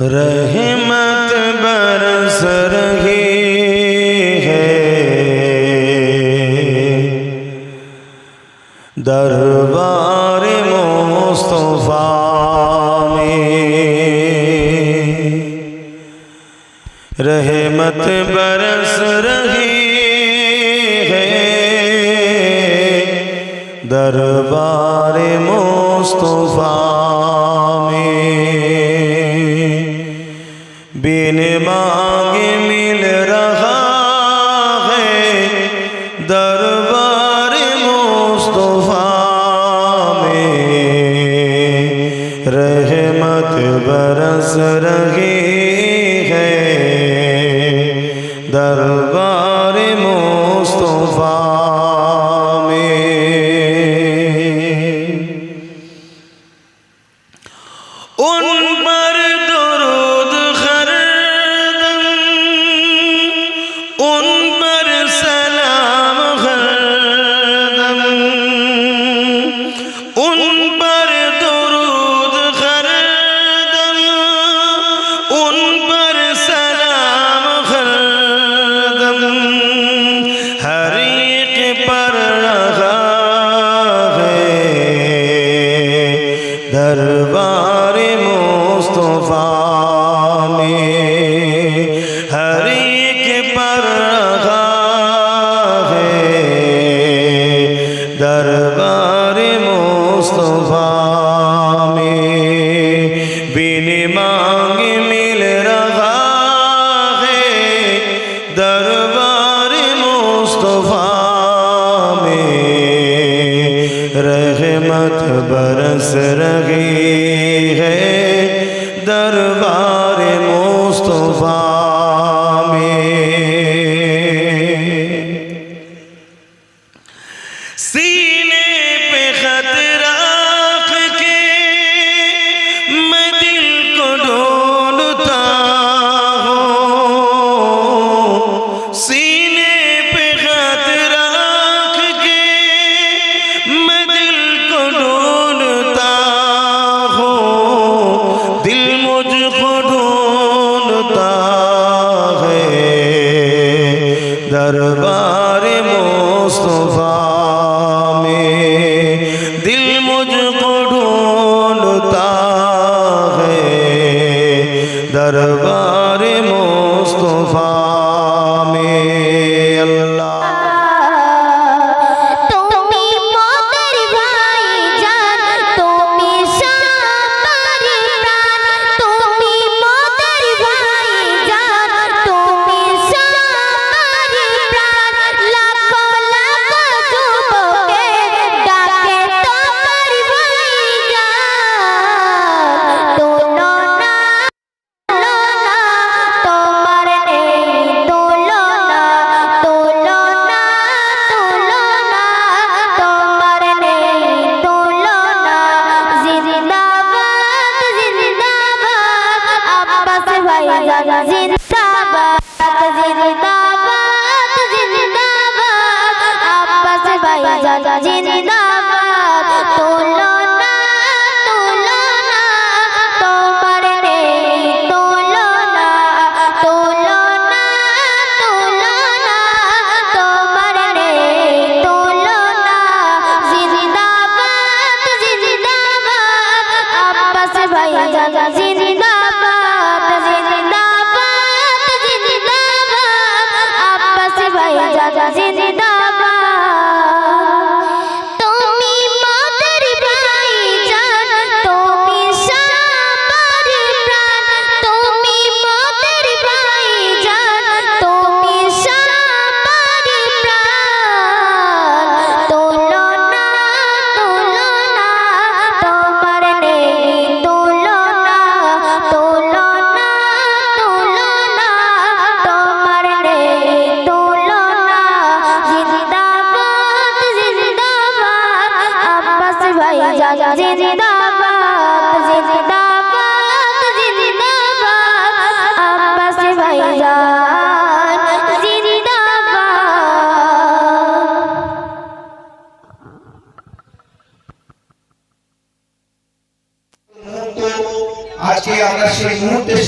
رحمت برس رہی ہے۔ دربار مصطفیٰ میں رحمت برس رہی ہے۔ دربار مصطفیٰ মুস্তফা বিনে মাঙে দরবারে মোস্তফা 살다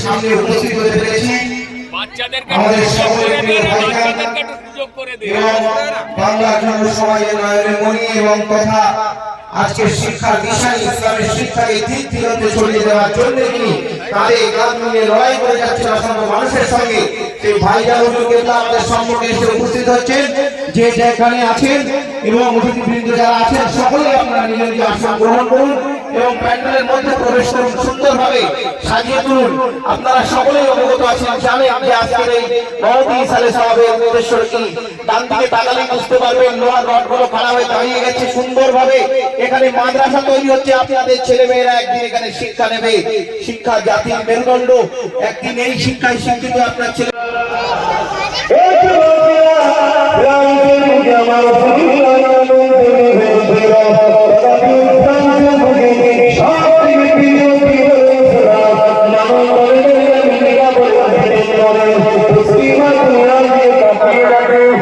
সামনে উপস্থিত হতে পেরেছি। আমাদের সকলের প্রিয় এবং বাংলা সমাজের নয়নের মণি এবং তথা আজকের শিক্ষার দিশা ইসলামের শিক্ষাকে দিক দিগন্তে ছড়িয়ে দেওয়ার জন্য তিনি তাদের লড়াই করে যাচ্ছেন অসংখ্য মানুষের সঙ্গে সেই ভাইজান আমাদের সম্মুখে এসে উপস্থিত হচ্ছেন যে যেখানে আছেন এবং অতিথিবৃন্দ যারা আছেন সকলে আপনারা নিজ নিজ আসন গ্রহণ করুন। এবং প্যান্ডেলের মধ্যে প্রবেশ করুন সুন্দরভাবে, সাজিয়ে তুলুন। আপনারা সকলেই অবগত আছেন, জানেন যে আজকের এই মহতি সালে সাহাবের উদ্দেশ্য কি। ডান দিকে তাকালে বুঝতে পারবেন, লোহার রডগুলো খারাপ হয়ে দাঁড়িয়ে গেছে সুন্দরভাবে। এখানে মাদ্রাসা তৈরি হচ্ছে, আপনাদের ছেলে মেয়েরা একদিন এখানে শিক্ষা নেবে। শিক্ষা জাতির মেরুদণ্ড, একদিন এই শিক্ষায় শিক্ষিত আপনার ছেলে এগিয়ে যাবে।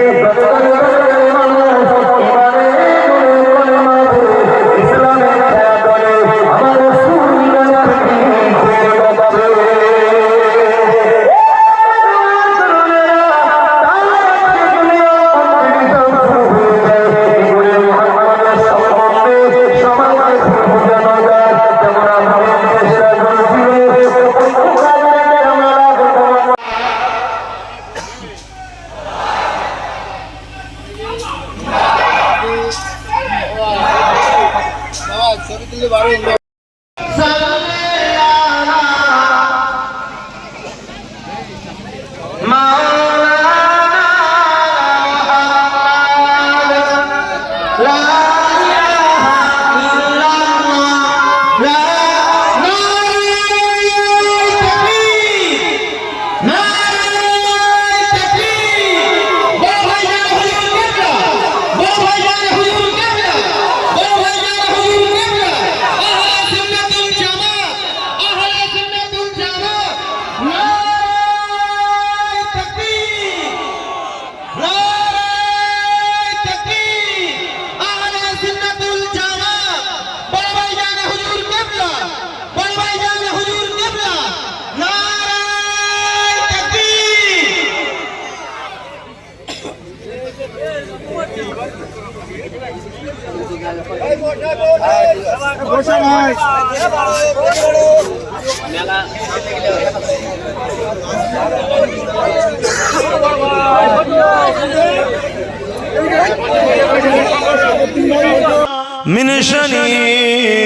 من شنيعة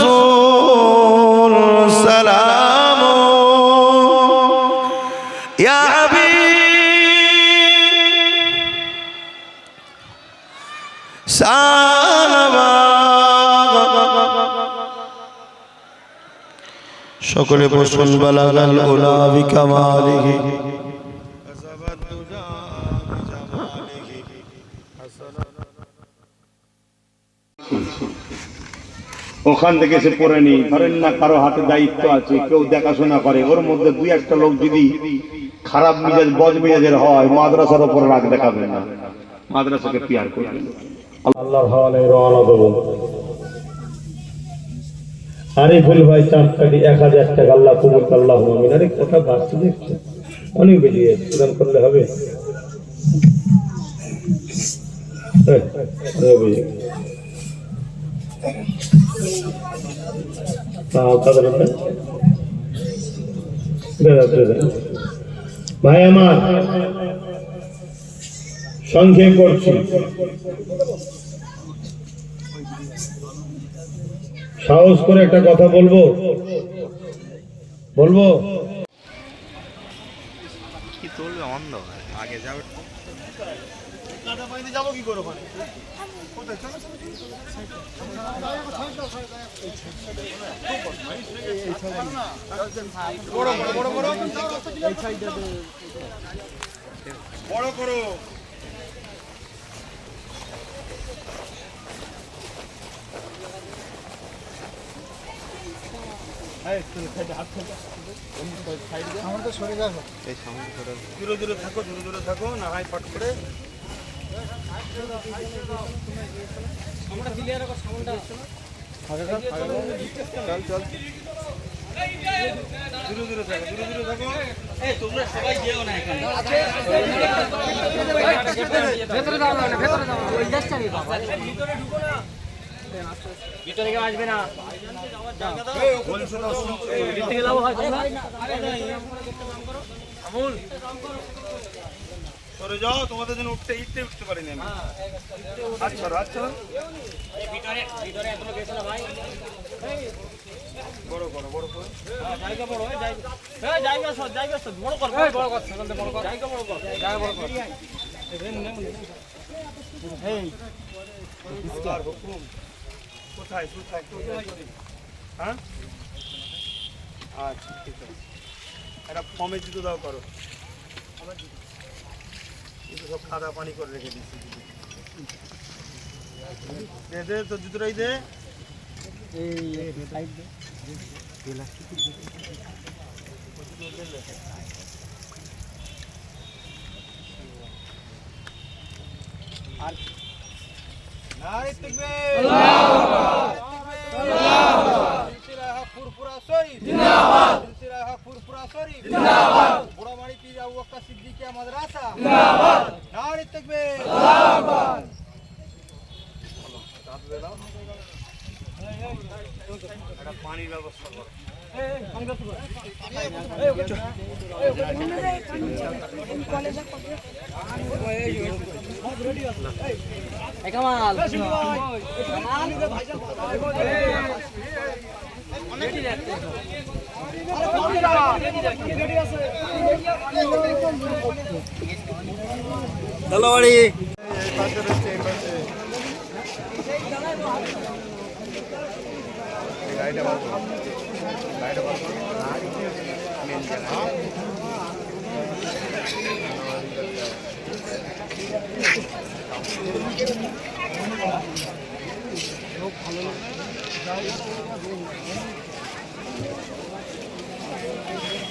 রাসূল সালাম। ইয়া হাবিব। সকলে বসুন বিকামালিহি করছি ওখান থেকে সে পড়ে নি। ধরেন না কারও হাতে দায়িত্ব আছে কেউ দেখাশোনা করে ওর মধ্যে দুই একটা লোক যদি খারাপ মিজাজ বজ মিজাজের হয় মাদ্রাসার ওপর রাগ দেখাবে না। মাদ্রাসাকে পিয়ার করবে। আল্লাহর হাওয়ালে রওনা দেবো। আরিফুল ভাই চাঁদ এক হাজার টাকা আল্লাহ কবুল আল্লাহ আমিন। আরে কথা বাড়ছে দেখছ অনেক করলে হবে। এই, ভাই আমার সংক্ষেপ করছি। সাহস করে একটা কথা বলব? বলব? কি চলবে অন্ধকার আগে যাও যাব। কি করে ওখানে বড় করো। দূরে দূরে থাকো দূরে দূরে থাকো না হয় পাট করে দূরে দূরে থাকো দূরে দূরে থাকো এই তোমরা ভেতরে যাও ভেতরে যাও সরে যাও তোমাদের জন্য উঠতে ইটতে উঠতে পারিনি আমি আচ্ছা আচ্ছা বড় করো বড় করো আল্লাহর হুকুম কোথায় কোথায় কোথায় হ্যাঁ? আচ্ছা ঠিক আছে। একটা ফর্মের জুতো দাও করো। এগুলো সব খাদা পানি করে রেখে দিচ্ছি দে দে তোর জুতোটাই দে। আর শরীফ জিন্দাবাদ ফুরফুরা শরীফ জিন্দাবাদ বুড়ামারি পীর আবু বকর সিদ্দিকিয়া মাদ্রাসা জিন্দাবাদ নারী দেখবে জিন্দাবাদ একটা পানির ব্যবস্থা করো চলো বাড়ি ভালো গাড়িটা バイバイ。